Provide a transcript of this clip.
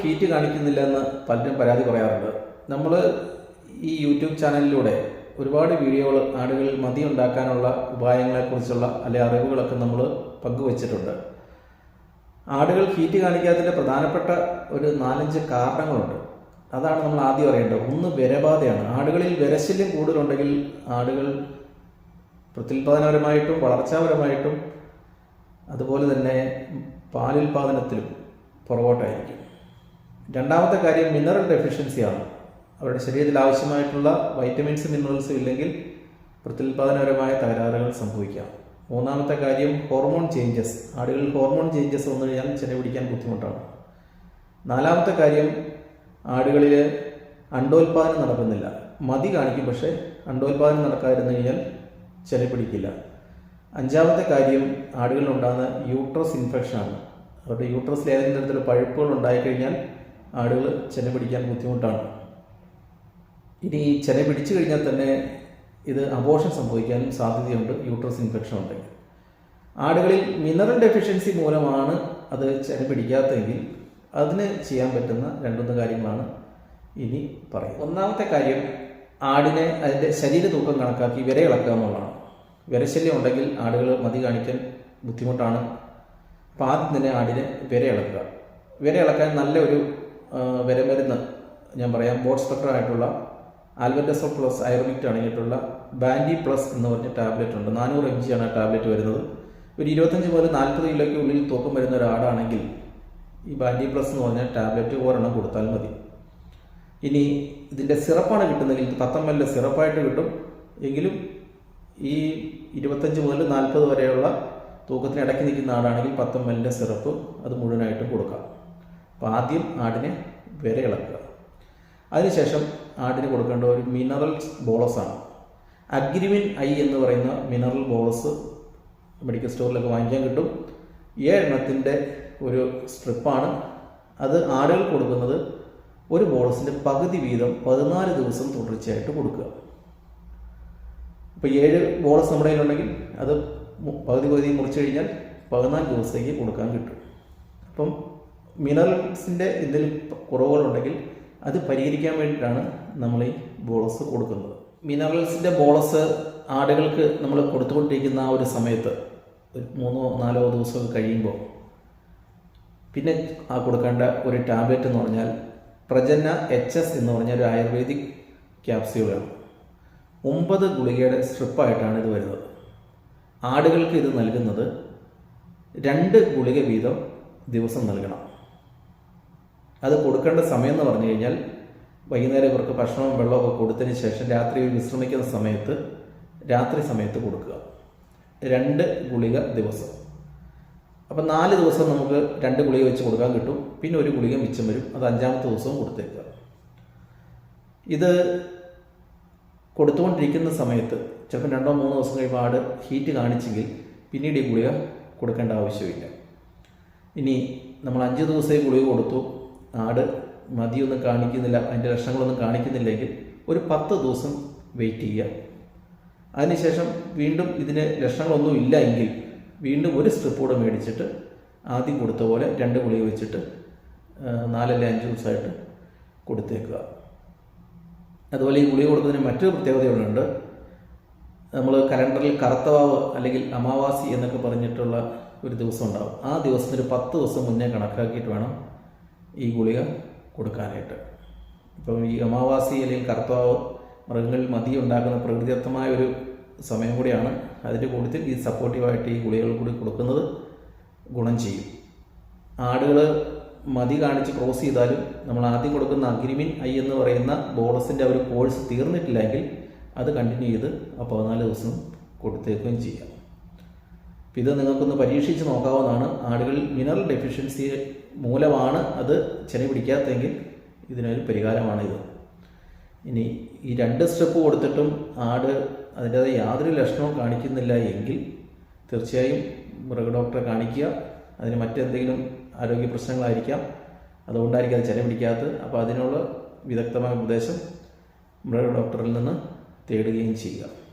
Heat കാണിക്കുന്നില്ല എന്ന് പലരും പരാതി പറയാറുണ്ട്. നമ്മൾ ഈ യൂട്യൂബ് ചാനലിലൂടെ ഒരുപാട് വീഡിയോകൾ ആടുകളിൽ മതി ഉണ്ടാക്കാനുള്ള ഉപായങ്ങളെക്കുറിച്ചുള്ള അല്ലെ അറിവുകളൊക്കെ നമ്മൾ പങ്കുവച്ചിട്ടുണ്ട്. ആടുകൾ ഹീറ്റ് കാണിക്കാത്തതിന്റെ പ്രധാനപ്പെട്ട ഒരു നാലഞ്ച് കാരണങ്ങളുണ്ട്. അതാണ് നമ്മൾ ആദ്യം അറിയേണ്ടത്. ഒന്ന് വിരബാധയാണ്. ആടുകളിൽ വിരശല്യം കൂടുതലുണ്ടെങ്കിൽ ആടുകൾ പ്രത്യുൽപാദനപരമായിട്ടും വളർച്ചാപരമായിട്ടും അതുപോലെ തന്നെ പാലുൽപാദനത്തിലും പുറകോട്ടായിരിക്കും. രണ്ടാമത്തെ കാര്യം മിനറൽ ഡെഫിഷ്യൻസിയാണ് അവരുടെ ശരീരത്തിൽ ആവശ്യമായിട്ടുള്ള വൈറ്റമിൻസ് മിനറൽസും ഇല്ലെങ്കിൽ പ്രത്യുൽപാദനപരമായ തകരാറുകൾ സംഭവിക്കാം. മൂന്നാമത്തെ കാര്യം ഹോർമോൺ ചേഞ്ചസ് ആടുകളിൽ ഹോർമോൺ ചേഞ്ചസ് വന്നു കഴിഞ്ഞാൽ ചെന പിടിക്കാൻ ബുദ്ധിമുട്ടാണ്. നാലാമത്തെ കാര്യം ആടുകളിൽ അണ്ടോൽപാദനം നടക്കുന്നില്ല. മതി കാണിക്കും പക്ഷേ അണ്ടോൽപാദനം നടക്കാതിരുന്നു കഴിഞ്ഞാൽ ചെന പിടിക്കില്ല. അഞ്ചാമത്തെ കാര്യം ആടുകളിലുണ്ടാകുന്ന യൂട്രസ് ഇൻഫെക്ഷനാണ് അവരുടെ യൂട്രസിൽ ഏതെങ്കിലും തരത്തിലുള്ള പഴുപ്പുകൾ ഉണ്ടായിക്കഴിഞ്ഞാൽ ആടുകൾ ചെന പിടിക്കാൻ ബുദ്ധിമുട്ടാണ്. ഇനി ചെന പിടിച്ചു കഴിഞ്ഞാൽ തന്നെ ഇത് അബോഷൻ സംഭവിക്കാനും സാധ്യതയുണ്ട് യൂട്രസ് ഇൻഫെക്ഷൻ ഉണ്ടെങ്കിൽ. ആടുകളിൽ മിനറൽ ഡെഫിഷ്യൻസി മൂലമാണ് അത് ചെന പിടിക്കാത്തതെങ്കിൽ അതിന് ചെയ്യാൻ പറ്റുന്ന രണ്ടുമൂന്ന് കാര്യങ്ങളാണ് ഇനി പറയും ഒന്നാമത്തെ കാര്യം ആടിനെ അതിന്റെ ശരീര തൂക്കം കണക്കാക്കി വിരയിളക്കുക എന്നുള്ളതാണ്. വിരശല്യം ഉണ്ടെങ്കിൽ ആടുകൾ മതി കാണിക്കാൻ ബുദ്ധിമുട്ടാണ്. അപ്പോൾ ആദ്യം തന്നെ ആടിനെ വിര ഇളക്കാൻ നല്ലൊരു വിരമരുന്ന് ഞാൻ പറയാം. ബോട്ട് സ്പെക്ടർ ആയിട്ടുള്ള ആൽബൻഡസോൾ പ്ലസ് അയർമിക്റ്റ് അടങ്ങിയിട്ടുള്ള ബാൻഡി പ്ലസ് എന്ന് പറഞ്ഞ ടാബ്ലറ്റ് ഉണ്ട്. നാനൂറ് എം ജി ആണ് ആ ടാബ്ലറ്റ് വരുന്നത്. ഒരു ഇരുപത്തഞ്ച് മുതൽ നാൽപ്പത് കിലോയ്ക്ക് ഉള്ളിൽ തൂക്കം വരുന്ന ഒരാടാണെങ്കിൽ ഈ ബാൻഡി പ്ലസ് എന്ന് പറഞ്ഞ ടാബ്ലറ്റ് ഒരെണ്ണം കൊടുത്താൽ മതി. ഇനി ഇതിന്റെ സിറപ്പാണ് കിട്ടുന്നതെങ്കിൽ പത്തമ്മലിന്റെ സിറപ്പായിട്ട് കിട്ടും. എങ്കിലും ഈ ഇരുപത്തഞ്ച് മുതൽ നാൽപ്പത് വരെയുള്ള തൂക്കത്തിന് ഇടയ്ക്ക് നിൽക്കുന്ന ആടാണെങ്കിൽ പത്തൊമ്പതിന്റെ സിറപ്പ് അത് മുഴുവനായിട്ടും കൊടുക്കാം. അപ്പോൾ ആദ്യം ആടിനെ വിര ഇളക്കുക അതിനുശേഷം ആടിന് കൊടുക്കേണ്ട ഒരു മിനറൽ ബോളസാണ് അഗ്രിമിൻ ഐ എന്ന് പറയുന്ന മിനറൽ ബോളസ് മെഡിക്കൽ സ്റ്റോറിലൊക്കെ വാങ്ങിക്കാൻ കിട്ടും. ഏഴെണ്ണത്തിന്റെ ഒരു സ്ട്രിപ്പാണ് അത് ആടുകൾ കൊടുക്കുന്നത് ഒരു ബോളസിന്റെ പകുതി വീതം പതിനാല് ദിവസം തുടർച്ചയായിട്ട് കൊടുക്കുക. അപ്പോൾ ഏഴ് ബോളസ് നമ്മുടെ കയ്യിലുണ്ടെങ്കിൽ അത് പകുതി പകുതി മുറിച്ച് കഴിഞ്ഞാൽ പതിനാല് ദിവസത്തേക്ക് കൊടുക്കാൻ കിട്ടും. അപ്പം മിനറൽസിന്റെ എന്തെങ്കിലും കുറവുകളുണ്ടെങ്കിൽ അത് പരിഹരിക്കാൻ വേണ്ടിയിട്ടാണ് നമ്മൾ ഈ ബോളസ് കൊടുക്കുന്നത്. മിനറൽസിന്റെ ബോളസ് ആടുകൾക്ക് നമ്മൾ കൊടുത്തുകൊണ്ടിരിക്കുന്ന ആ ഒരു സമയത്ത് ഒരു മൂന്നോ നാലോ ദിവസമൊക്കെ കഴിയുമ്പോൾ പിന്നെ ആ കൊടുക്കേണ്ട ഒരു ടാബ്ലറ്റ് എന്ന് പറഞ്ഞാൽ പ്രജന്ന എച്ച് എസ് എന്ന് പറഞ്ഞ ഒരു ആയുർവേദിക് ക്യാപ്സ്യൂളാണ്. ഒമ്പത് ഗുളികയുടെ സ്ട്രിപ്പായിട്ടാണ് ഇത് വരുന്നത്. ആടുകൾക്ക് ഇത് നൽകുന്നത് രണ്ട് ഗുളിക വീതം ദിവസം നൽകണം. അത് കൊടുക്കേണ്ട സമയം എന്ന് പറഞ്ഞു കഴിഞ്ഞാൽ വൈകുന്നേരം ഇവർക്ക് ഭക്ഷണവും വെള്ളമൊക്കെ കൊടുത്തതിന് ശേഷം രാത്രി വിശ്രമിക്കുന്ന സമയത്ത് രാത്രി സമയത്ത് കൊടുക്കുക. രണ്ട് ഗുളിക ദിവസം. അപ്പം നാല് ദിവസം നമുക്ക് രണ്ട് ഗുളിക വെച്ച് കൊടുക്കാൻ കിട്ടും. പിന്നെ ഒരു ഗുളിക മിച്ചം വരും. അത് അഞ്ചാമത്തെ ദിവസവും കൊടുത്തേക്കുക. ഇത് കൊടുത്തുകൊണ്ടിരിക്കുന്ന സമയത്ത് ചിലപ്പോൾ രണ്ടോ മൂന്നോ ദിവസം കഴിയുമ്പോൾ ആട് ഹീറ്റ് കാണിച്ചെങ്കിൽ പിന്നീട് ഈ ഗുളിക കൊടുക്കേണ്ട ആവശ്യമില്ല. ഇനി നമ്മൾ അഞ്ച് ദിവസമേ ഗുളിക കൊടുത്തു. ആട് മതിയൊന്നും കാണിക്കുന്നില്ല അതിന്റെ ലക്ഷണങ്ങളൊന്നും കാണിക്കുന്നില്ലെങ്കിൽ ഒരു പത്ത് ദിവസം വെയിറ്റ് ചെയ്യുക. അതിനുശേഷം വീണ്ടും ഇതിന് ലക്ഷണങ്ങളൊന്നും ഇല്ല എങ്കിൽ വീണ്ടും ഒരു സ്ട്രിപ്പ് കൂടെ മേടിച്ചിട്ട് ആദ്യം കൊടുത്ത പോലെ രണ്ട് ഗുളിക വെച്ചിട്ട് നാലല്ല അഞ്ച് ദിവസമായിട്ട് കൊടുത്തേക്കുക. അതുപോലെ ഈ ഗുളിക കൊടുക്കുന്നതിന് മറ്റൊരു പ്രത്യേകതകളുണ്ട് നമ്മൾ കലണ്ടറിൽ കറുത്തവാവ് അല്ലെങ്കിൽ അമാവാസി എന്നൊക്കെ പറഞ്ഞിട്ടുള്ള ഒരു ദിവസം ഉണ്ടാവും. ആ ദിവസത്തിന് പത്ത് ദിവസം മുന്നേ കണക്കാക്കിയിട്ട് വേണം ഈ ഗുളിക കൊടുക്കാനായിട്ട്. ഇപ്പം ഈ അമാവാസി അല്ലെങ്കിൽ കറുത്തവാവ് മൃഗങ്ങളിൽ മതി ഉണ്ടാക്കുന്ന പ്രകൃതിദത്തമായ ഒരു സമയം കൂടിയാണ് അതിന്റെ കൂട്ടത്തിൽ ഈ സപ്പോർട്ടീവായിട്ട് ഈ ഗുളികകൾ കൂടി കൊടുക്കുന്നത് ഗുണം ചെയ്യും. ആടുകൾ മതി കാണിച്ച് ക്രോസ് ചെയ്താലും നമ്മൾ ആദ്യം കൊടുക്കുന്ന അഗ്രിമിൻ ഐ എന്ന് പറയുന്ന ബോളസിന്റെ ഒരു കോഴ്സ് തീർന്നിട്ടില്ലെങ്കിൽ അത് കണ്ടിന്യൂ ചെയ്ത് ആ പതിനാല് ദിവസം കൊടുത്തേക്കുകയും ചെയ്യാം. ഇത് നിങ്ങൾക്കൊന്ന് പരീക്ഷിച്ച് നോക്കാവുന്നതാണ്. ആടുകളിൽ മിനറൽ ഡെഫിഷ്യൻസി മൂലമാണ് അത് ചെന പിടിക്കാത്തതെങ്കിൽ ഇതിനൊരു പരിഹാരമാണ് ഇത്. ഇനി ഈ രണ്ട് സ്റ്റെപ്പ് കൊടുത്തിട്ടും ആട് അതിന്റേതായ യാതൊരു ലക്ഷണവും കാണിക്കുന്നില്ല എങ്കിൽ തീർച്ചയായും മൃഗഡോക്ടറെ കാണിക്കുക. അതിന് മറ്റെന്തെങ്കിലും ആരോഗ്യ പ്രശ്നങ്ങളായിരിക്കാം. അതുകൊണ്ടായിരിക്കും അത് ചെന പിടിക്കാത്തത്. അപ്പോൾ അതിനുള്ള വിദഗ്ധമായ ഉപദേശം മൃഗ ഡോക്ടറിൽ നിന്ന് തേടുകയും ചെയ്യുക.